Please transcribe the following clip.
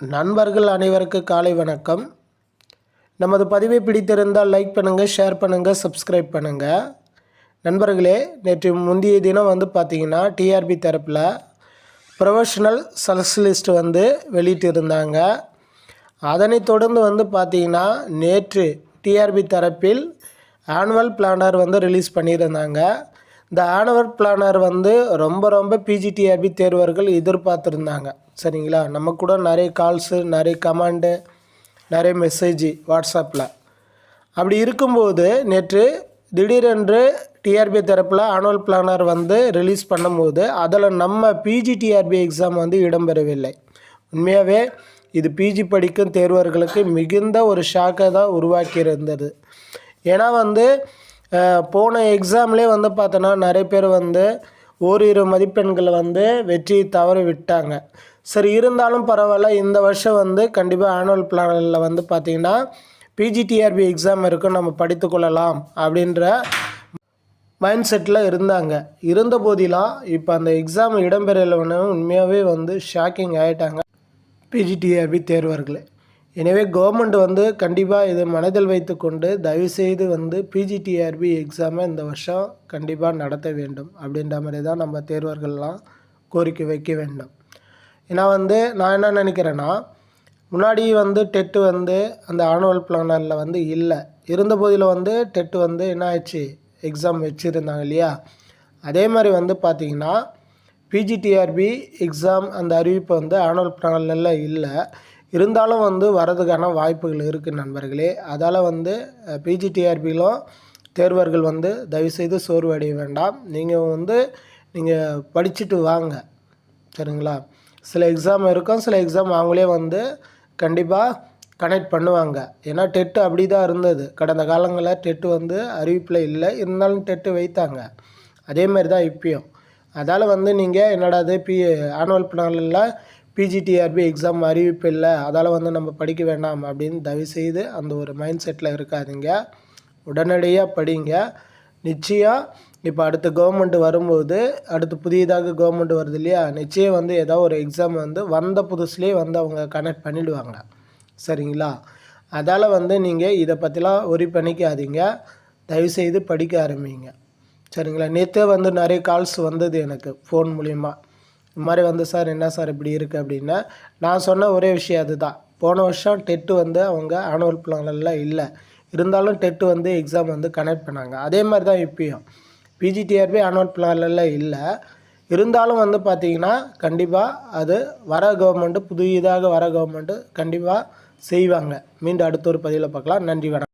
நண்பர்கள் அனைவருக்கு காலை வணக்கம். நமது பதிவை பிடித்திருந்தால் லைக் பண்ணுங்கள் ஷேர் பண்ணுங்கள் சப்ஸ்கிரைப் பண்ணுங்கள் நண்பர்களே நேற்று முந்தைய தினம் வந்து பார்த்திங்கன்னா டிஆர்பி தரப்பில் ப்ரொஃபஷனல் சலசலிஸ்ட் வந்து வெளியிட்டிருந்தாங்க. அதனைத் தொடர்ந்து வந்து பார்த்திங்கன்னா நேற்று டிஆர்பி தரப்பில் ஆனுவல் பிளானர் வந்து ரிலீஸ் பண்ணியிருந்தாங்க. இந்த ஆனுவல் பிளானர் வந்து ரொம்ப ரொம்ப பிஜிடிஆர்பி தேர்வர்கள் எதிர்பார்த்துருந்தாங்க. சரிங்களா? நம்ம கூட நிறைய கால்ஸு நிறைய கமாண்டு நிறைய மெசேஜ் வாட்ஸ்அப்பில் அப்படி இருக்கும்போது நேற்று திடீரென்று டிஆர்பி தரப்பில் ஆனுவல் பிளானர் வந்து ரிலீஸ் பண்ணும்போது அதில் நம்ம பிஜி டிஆர்பி எக்ஸாம் வந்து இடம்பெறவில்லை. உண்மையாகவே இது பிஜி படிக்கும் தேர்வர்களுக்கு மிகுந்த ஒரு ஷாக்கை தான் உருவாக்கி இருந்தது ஏன்னா வந்து போன எக்ஸாம்லேயே வந்து பார்த்தோன்னா நிறைய பேர் வந்து ஓரிரு மதிப்பெண்களை வந்து வெற்றி தவற விட்டாங்க சரி இருந்தாலும் பரவாயில்ல. இந்த வருஷம் வந்து கண்டிப்பாக ஆனுவல் பிளானில் வந்து பார்த்திங்கன்னா பிஜிடிஆர்பி எக்ஸாம் இருக்கும் நம்ம படித்துக்கொள்ளலாம் அப்படின்ற மைண்ட் செட்டில் இருந்தாங்க. இருந்த போதிலாம் இப்போ அந்த எக்ஸாம் இடம்பெறலைன்னு உண்மையாகவே வந்து ஷாக்கிங் ஆகிட்டாங்க பிஜிடிஆர்பி தேர்வர்களே. எனவே கவர்மெண்ட் வந்து கண்டிப்பாக இதை மனதில் வைத்துக்கொண்டு தயவுசெய்து வந்து பிஜிடிஆர்பி எக்ஸாமை இந்த வருஷம் கண்டிப்பாக நடத்த வேண்டும் அப்படின்ற மாதிரி தான் நம்ம தேர்வர்கள்லாம் கோரிக்கை வைக்க வேண்டும். ஏன்னா வந்து நான் என்ன நினைக்கிறேன்னா முன்னாடி வந்து டெட்டு வந்து அந்த ஆனுவல் பிளானரில் வந்து இல்லை. இருந்தபோதில் வந்து டெட்டு வந்து என்ன ஆயிடுச்சு? எக்ஸாம் வச்சுருந்தாங்க இல்லையா? அதே மாதிரி வந்து பார்த்திங்கன்னா பிஜிடிஆர்பி எக்ஸாம் அந்த அறிவிப்பு வந்து ஆனுவல் பிளானரில் இல்லை. இருந்தாலும் வந்து வரதுக்கான வாய்ப்புகள் இருக்குது நண்பர்களே. அதால் வந்து பிஜிடிஆர்பியிலும் தேர்வர்கள் வந்து தயவுசெய்து சோர்வடைய வேண்டாம். நீங்கள் வந்து நீங்கள் படிச்சுட்டு வாங்க. சரிங்களா? சில எக்ஸாம் இருக்கும் சில எக்ஸாம் அவங்களே வந்து கண்டிப்பாக கனெக்ட் பண்ணுவாங்க. ஏன்னா டெட்டு அப்படி தான் இருந்தது. கடந்த காலங்களில் டெட்டு வந்து அறிவிப்பில் இல்லை இருந்தாலும் டெட்டு வைத்தாங்க. அதே மாதிரி தான் இப்பயும். அதால் வந்து நீங்கள் என்னடாது பி ஆனுவல் பிளானில் பிஜிடிஆர்பி எக்ஸாம் அறிவிப்பு இல்லை அதால் வந்து நம்ம படிக்க வேண்டாம் அப்படின்னு தயவுசெய்து அந்த ஒரு மைண்ட் செட்டில் இருக்காதீங்க. உடனடியாக படிங்க. நிச்சயம் இப்போ அடுத்த கவர்மெண்ட் வரும்போது அடுத்து புதியதாக கவர்மெண்ட் வருது இல்லையா நிச்சயம் வந்து ஏதோ ஒரு எக்ஸாம் வந்து வந்த புதுசுலேயே வந்து அவங்க கனெக்ட் பண்ணிவிடுவாங்க சரிங்களா? அதால் வந்து நீங்கள் இதை பற்றிலாம் ஒரி பண்ணிக்காதீங்க. தயவுசெய்து படிக்க ஆரம்பிங்க. சரிங்களா? நேற்றே வந்து நிறைய கால்ஸ் வந்தது எனக்கு ஃபோன் மூலிமா இது மாதிரி வந்து சார் என்ன சார் இப்படி இருக்குது அப்படின்னா நான் சொன்ன ஒரே விஷயம் அதுதான். போன வருஷம் டெட்டு வந்து அவங்க ஆனுவல் பிளான்லாம் இல்லை. இருந்தாலும் டெட்டு வந்து எக்ஸாம் வந்து கனெக்ட் பண்ணாங்க. அதே மாதிரி தான் இப்பயும். பிஜிடிஆர்பி ஆனுவல் பிளானில் இல்லை. இருந்தாலும் வந்து பார்த்திங்கன்னா கண்டிப்பாக அது வர கவர்மெண்ட்டு புதியதாக வர கவர்மெண்ட்டு கண்டிப்பாக செய்வாங்க. மீண்டும் அடுத்த ஒரு பதிவில் பார்க்கலாம் நன்றி வணக்கம்.